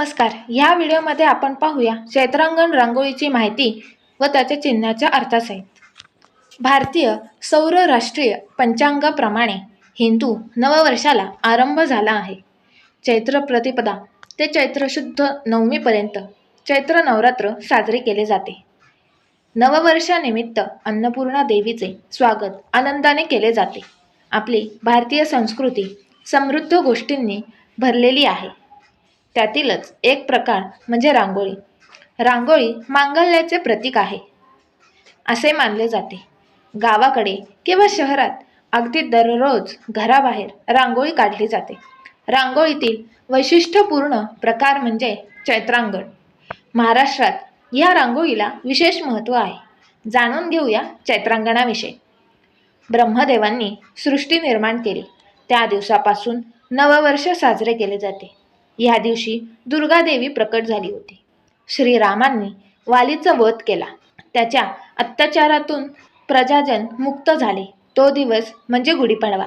नमस्कार. ह्या व्हिडिओमध्ये आपण पाहूया चैत्रांगण रांगोळीची माहिती व त्याच्या चिन्हाच्या अर्थासहित. भारतीय सौर राष्ट्रीय पंचांगाप्रमाणे हिंदू नववर्षाला आरंभ झाला आहे. चैत्र प्रतिपदा ते चैत्र शुद्ध नवमीपर्यंत चैत्र नवरात्र साजरे केले जाते. नववर्षानिमित्त अन्नपूर्णा देवीचे स्वागत आनंदाने केले जाते. आपली भारतीय संस्कृती समृद्ध गोष्टींनी भरलेली आहे. त्यातीलच एक प्रकार म्हणजे रांगोळी. रांगोळी मांगल्याचे प्रतीक आहे. असे मानले जाते. गावाकडे किंवा शहरात अगदी दररोज घराबाहेर रांगोळी काढली जाते. रांगोळीतील वैशिष्ट्यपूर्ण प्रकार म्हणजे चैत्रांगण. महाराष्ट्रात या रांगोळीला विशेष महत्त्व आहे. जाणून घेऊया चैत्रांगणाविषयी. ब्रह्मदेवांनी सृष्टी निर्माण केली. त्या दिवसापासून नववर्ष साजरे केले जाते. या दिवशी दुर्गादेवी प्रकट झाली होती. श्रीरामांनी वालीचा वध केला. त्याच्या अत्याचारातून प्रजाजन मुक्त झाले. तो दिवस म्हणजे गुढीपाडवा.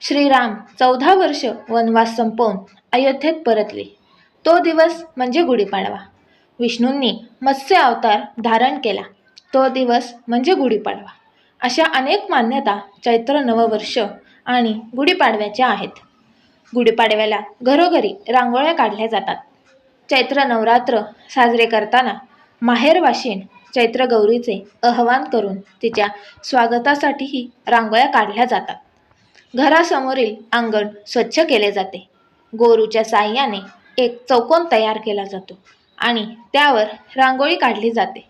श्रीराम चौदा वर्ष वनवास संपवून अयोध्येत परतले. तो दिवस म्हणजे गुढीपाडवा. विष्णूंनी मत्स्य अवतार धारण केला. तो दिवस म्हणजे गुढीपाडवा. अशा अनेक मान्यता चैत्र नववर्ष आणि गुढीपाडव्याच्या आहेत. गुढीपाडव्याला घरोघरी रांगोळ्या काढल्या जातात. चैत्र नवरात्र साजरे करताना माहेरवाशीन चैत्र गौरीचे आवाहन करून तिच्या स्वागतासाठीही रांगोळ्या काढल्या जातात. घरासमोरील अंगण स्वच्छ केले जाते. गोरूच्या साह्याने एक चौकोन तयार केला जातो आणि त्यावर रांगोळी काढली जाते.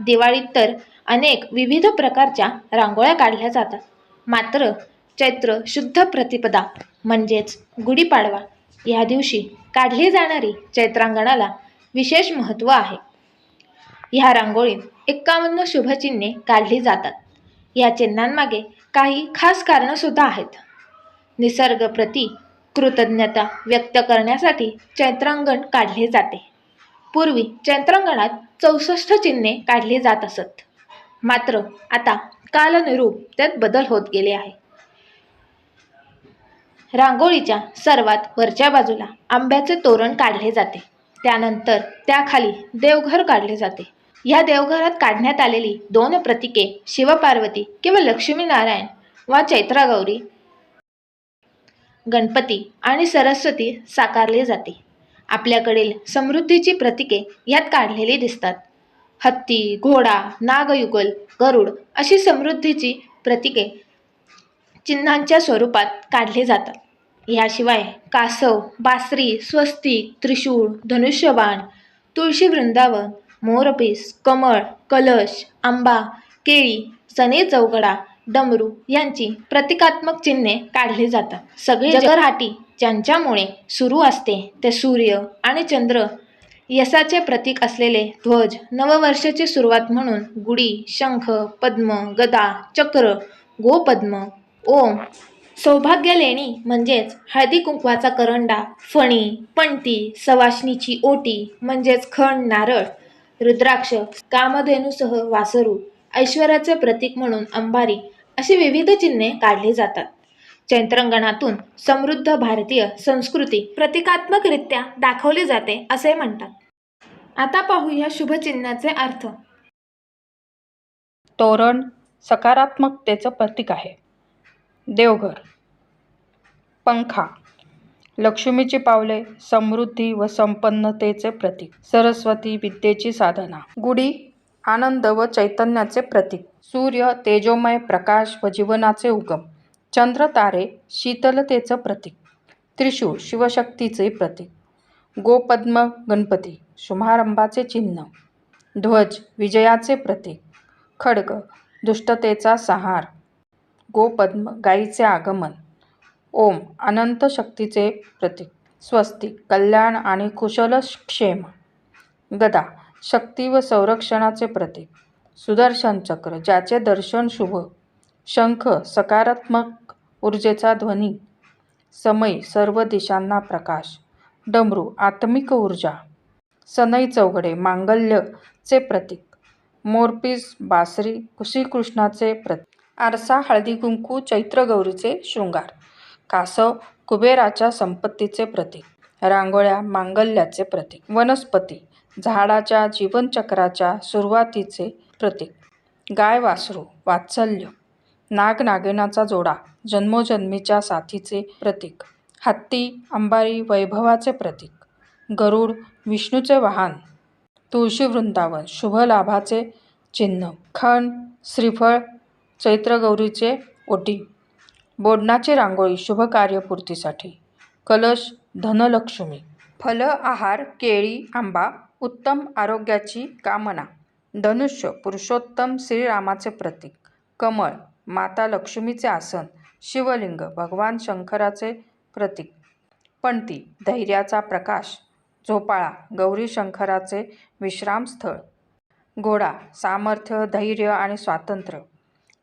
दिवाळीत तर अनेक विविध प्रकारच्या रांगोळ्या काढल्या जातात. मात्र चैत्र शुद्ध प्रतिपदा म्हणजेच गुढीपाडवा. या दिवशी काढली जाणारी चैत्रांगणाला विशेष महत्त्व आहे. ह्या रांगोळीत एक्कावन्न शुभचिन्हे काढली जातात. या चिन्हांमागे काही खास कारणंसुद्धा आहेत. निसर्गप्रती कृतज्ञता व्यक्त करण्यासाठी चैत्रांगण काढले जाते. पूर्वी चैत्रांगणात चौसष्ट चिन्हे काढली जात असत. मात्र आता कालनुरूप त्यात बदल होत गेले आहे रांगोळीच्या सर्वात वरच्या बाजूला आंब्याचे तोरण काढले जाते. त्यानंतर त्याखाली देवघर काढले जाते. या देवघरात काढण्यात आलेली दोन प्रतीके शिवपार्वती किंवा लक्ष्मीनारायण वा चैत्रागौरी गणपती आणि सरस्वती साकारले जाते. आपल्याकडील समृद्धीची प्रतीके यात काढलेली दिसतात. हत्ती घोडा नागयुगल गरुड अशी समृद्धीची प्रतीके चिन्हांच्या स्वरूपात काढली जातात. याशिवाय कासव बासरी स्वस्तिक त्रिशूळ धनुष्यबाण तुळशी वृंदावन मोरपीस कमळ कलश आंबा केळी सने चौकडा डमरू यांची प्रतिकात्मक चिन्हे काढली जातात. सगळे जगरहाटी ज्यांच्यामुळे सुरू असते ते सूर्य आणि चंद्र यशाचे प्रतीक असलेले ध्वज नववर्षाची सुरुवात म्हणून गुढी शंख पद्म गदा चक्र गोपद्म ओम. सौभाग्य लेणी म्हणजेच हळदी कुंकवाचा करंडा फणी पणती सवाशणीची ओटी म्हणजेच खण नारळ रुद्राक्ष कामधेनूसह वासरू ऐश्वर्याचे प्रतीक म्हणून अंबारी अशी विविध चिन्हे काढली जातात. चैत्रांगणातून समृद्ध भारतीय संस्कृती प्रतिकात्मकरित्या दाखवली जाते असे म्हणतात. आता पाहूया शुभचिन्हाचे अर्थ. तोरण सकारात्मकतेचं प्रतीक आहे. देवघर. पंखा. लक्ष्मीची पावले समृद्धी व संपन्नतेचे प्रतीक. सरस्वती विद्येची साधना. गुढी आनंद व चैतन्याचे प्रतीक. सूर्य तेजोमय प्रकाश व जीवनाचे उगम. चंद्र तारे शीतलतेचं प्रतीक. त्रिशूळ शिवशक्तीचे प्रतीक. गोपद्म गणपती शुभारंभाचे चिन्ह. ध्वज विजयाचे प्रतीक. खड्ग दुष्टतेचा सहार. गोपद्म गायीचे आगमन. ओम अनंत शक्तीचे प्रतीक. स्वस्तिक कल्याण आणि कुशल क्षेम. गदा शक्ती व संरक्षणाचे प्रतीक. सुदर्शन चक्र ज्याचे दर्शन शुभ. शंख सकारात्मक ऊर्जेचा ध्वनी. समय सर्व दिशांना प्रकाश. डमरू आत्मिक ऊर्जा. सनई चौघडे मांगल्यचे प्रतीक. मोरपीस बासरी कृष्णाचे प्रतीक. आरसा हळदी कुंकू चैत्रगौरीचे शृंगार. कासव कुबेराच्या संपत्तीचे प्रतीक. रांगोळ्या मांगल्याचे प्रतीक. वनस्पती झाडाच्या जीवनचक्राच्या सुरुवातीचे प्रतीक. गाय वासरू वात्सल्य. नागनागिनाचा जोडा जन्मोजन्मीच्या साथीचे प्रतीक. हत्ती अंबारी वैभवाचे प्रतीक. गरुड विष्णूचे वाहन. तुळशी वृंदावन शुभ लाभाचे चिन्ह. खण श्रीफळ चैत्रगौरीचे ओटी. बोडणाची रांगोळी शुभ कार्यपूर्तीसाठी कलश धनलक्ष्मी. फल आहार केळी आंबा उत्तम आरोग्याची कामना. धनुष्य पुरुषोत्तम श्रीरामाचे प्रतीक. कमळ माता लक्ष्मीचे आसन. शिवलिंग भगवान शंकराचे प्रतीक. पणती धैर्याचा प्रकाश. झोपाळा गौरी शंकराचे विश्रामस्थळ. घोडा सामर्थ्य धैर्य आणि स्वातंत्र्य.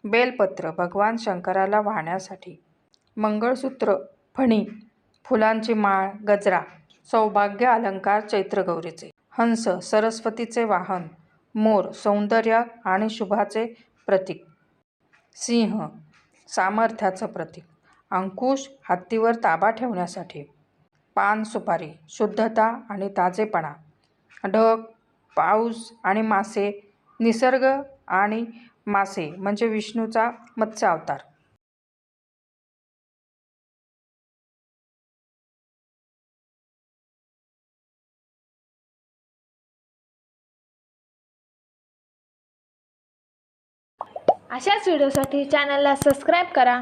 बेलपत्र भगवान शंकराला वाहण्यासाठी. मंगळसूत्र फणी फुलांची माळ गजरा सौभाग्य अलंकार चैत्रगौरीचे हंस सरस्वतीचे वाहन मोर सौंदर्य आणि शुभाचे प्रतीक. सिंह सामर्थ्याचं प्रतीक. अंकुश हत्तीवर ताबा ठेवण्यासाठी. पान सुपारी शुद्धता आणि ताजेपणा. ढग पाऊस आणि मासे निसर्ग आणि मासे म्हणजे विष्णूचा मत्स्य अवतार. अशाच व्हिडिओसाठी चॅनलला सबस्क्राईब करा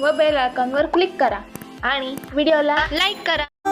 व बेल आयकॉनवर क्लिक करा आणि व्हिडिओला लाईक करा.